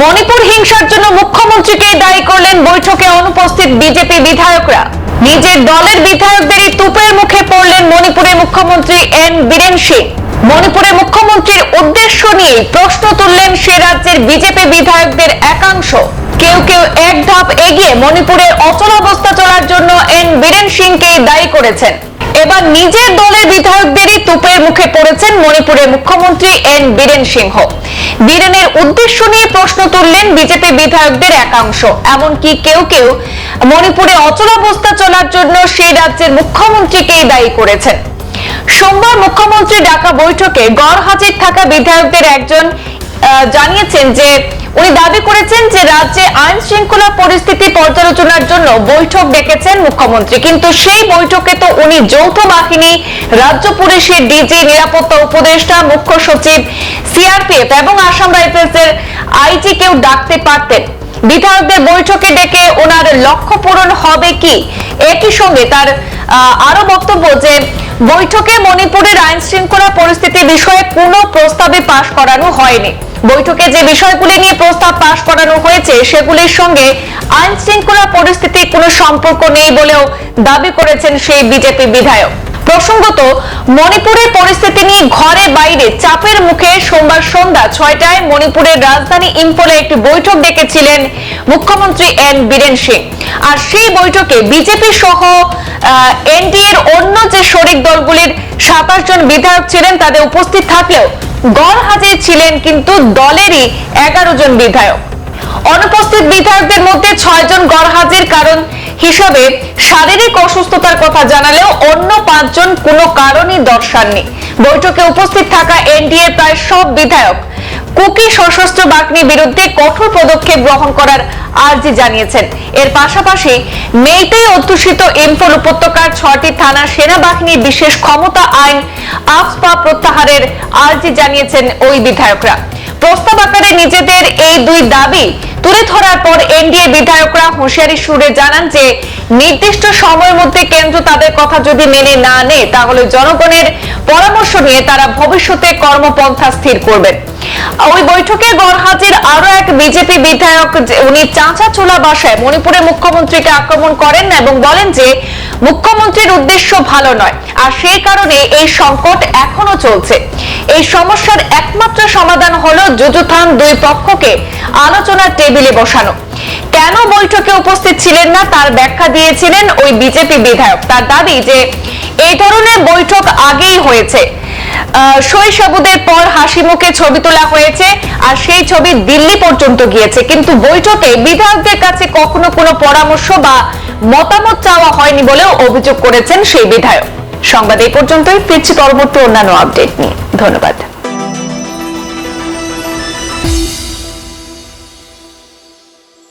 মণিপুর হিংসার জন্য মুখ্যমন্ত্রীকে দায়ী করলেন বৈঠকে অনুপস্থিত বিজেপি বিধায়করা। নিজের দলের বিধায়কদেরই তুপের মুখে পড়লেন মণিপুরের মুখ্যমন্ত্রী এন বীরেন সিং। মণিপুরের মুখ্যমন্ত্রীর উদ্দেশ্য নিয়ে প্রশ্ন তুললেন সে রাজ্যের বিজেপি বিধায়কদের একাংশ। কেউ কেউ এক ধাপ এগিয়ে মণিপুরের অচলাবস্থা চলার জন্য এন বীরেন সিংকে দায়ী করেছেন। এবার নিজের দলের বিধায়কদেরই তুপের মুখে পড়েছেন মণিপুরের মুখ্যমন্ত্রী এন বীরেন সিংহ। বীরেনের উদ্দেশ্য নিয়ে প্রশ্ন তুললেন বিজেপি বিধায়কদের একাংশ। এমনকি কেউ কেউ মণিপুরে অচলাবস্থা চলার জন্য সেই রাজ্যের মুখ্যমন্ত্রীকেই দায়ী করেছেন। সোমবার মুখ্যমন্ত্রী ডাকা বৈঠকে গড় হাজির থাকা বিধায়কদের একজন জানিয়েছেন যে উনি দাবি করেছেন যে রাজ্যে আইন শৃঙ্খলা পরিস্থিতি পর্যালোচনার জন্য বৈঠক ডেকেছেন মুখ্যমন্ত্রী। কিন্তু সেই বৈঠকে তো উনি যৌথ বাহিনী, রাজ্য পুলিশের ডিজি, নিরাপত্তা উপদেষ্টা, মুখ্য সচিব, সিআরপিএফ এবং আসাম রাইফেলসের আইজি কেউ ডাকতে পারতেন। বিধায়কদের বৈঠকে ডেকে ওনার লক্ষ্য পূরণ হবে কি? একই সঙ্গে তার আরও বক্তব্য যে বৈঠকে মণিপুরের আইন শৃঙ্খলা পরিস্থিতি বিষয়ে কোনো প্রস্তাবে পাশ করানো হয়নি। বৈঠকে যে বিষয়গুলি নিয়ে প্রস্তাব পাশ করানো হয়েছে, সেগুলির সঙ্গে আইন শৃঙ্খলা পরিস্থিতির কোনো সম্পর্ক নেই বলেও দাবি করেছেন সেই বিজেপি বিধায়ক। প্রসঙ্গত, মণিপুরের পরিস্থিতি নিয়ে ঘরে বাইরে চাপের মুখে সোমবার সন্ধ্যা ছয়টায় মণিপুরের রাজধানী ইম্ফলে একটি বৈঠক ডেকেছিলেন মুখ্যমন্ত্রী এন বীরেন সিং। আর সেই বৈঠকে বিজেপি সহ এনডিএর অন্য যে শরিক দলগুলির সাতাশ জন বিধায়ক ছিলেন, তাদের উপস্থিত থাকলেও গড় হাজির ছিলেন কিন্তু দলেরই এগারো জন বিধায়ক। অনুপস্থিত বিধায়কদের মধ্যে ছয় জন গড় হাজির কারণ হিসাবে শারীরিক অসুস্থতার কথা জানালেও অন্য পাঁচজন কোনো কারণই দর্শাননি। বৈঠকে উপস্থিত থাকা এনডিএ প্রায় সব বিধায়ক কুকি সশস্ত্র বাহিনীর বিরুদ্ধে কঠোর পদক্ষেপ গ্রহণ করার আর্জি জানিয়েছেন। এর পাশাপাশি মেইতেই অধ্যুষিত ইম্ফল উপত্যকার ছয়টি থানা সেনাবাহিনীর বিশেষ ক্ষমতা আইন আফপা প্রত্যাহারের আর্জি জানিয়েছেন ওই বিধায়করা। প্রস্তাব আকারে নিজেদের এই দুই দাবি তুলে ধরার পর এনডিএ বিধায়করা হুঁশিয়ারি সুরে জানান যে, নির্দিষ্ট সময়ের মধ্যে কেন্দ্র তাদের কথা যদি মেনে না নেয় তাহলে জনগণের পরামর্শ নিয়ে তারা ভবিষ্যতে কর্মপন্থা স্থির করবেন। ওই বৈঠকে গড়হাজির আরও এক বিজেপি বিধায়ক উনি চাঁচা চোলা বাসায় মণিপুরের মুখ্যমন্ত্রীকে আক্রমণ করেন এবং বলেন যে, মুখ্যমন্ত্রীর উদ্দেশ্য ভালো নয়, আর সেই কারণে এই সংকট এখনও চলছে। এই সমস্যার একমাত্র সমাধান হলো যুযুথান দুই পক্ষকে আলোচনার টেবিলে বসানো। কেন বৈঠকে উপস্থিত ছিলেন না? তার ব্যাখ্যা দিয়েছিলেন ওই বিজেপি বিধায়ক। তার দাবি যে এই ধরনের বৈঠক আগেই হয়েছে। শৈশবদের পর হাসি মুখে ছবি তোলা হয়েছে আর সেই ছবি দিল্লি পর্যন্ত গিয়েছে। কিন্তু বৈঠকে বিধায়কদের কাছে কখনো কোনো পরামর্শ বা মতামত চাওয়া হয়নি বলেও অভিযোগ করেছেন সেই বিধায়ক। সংবাদ এই পর্যন্তই। ফিরছি পরবর্তী অন্যান্য আপডেট নিয়ে। ধন্যবাদ।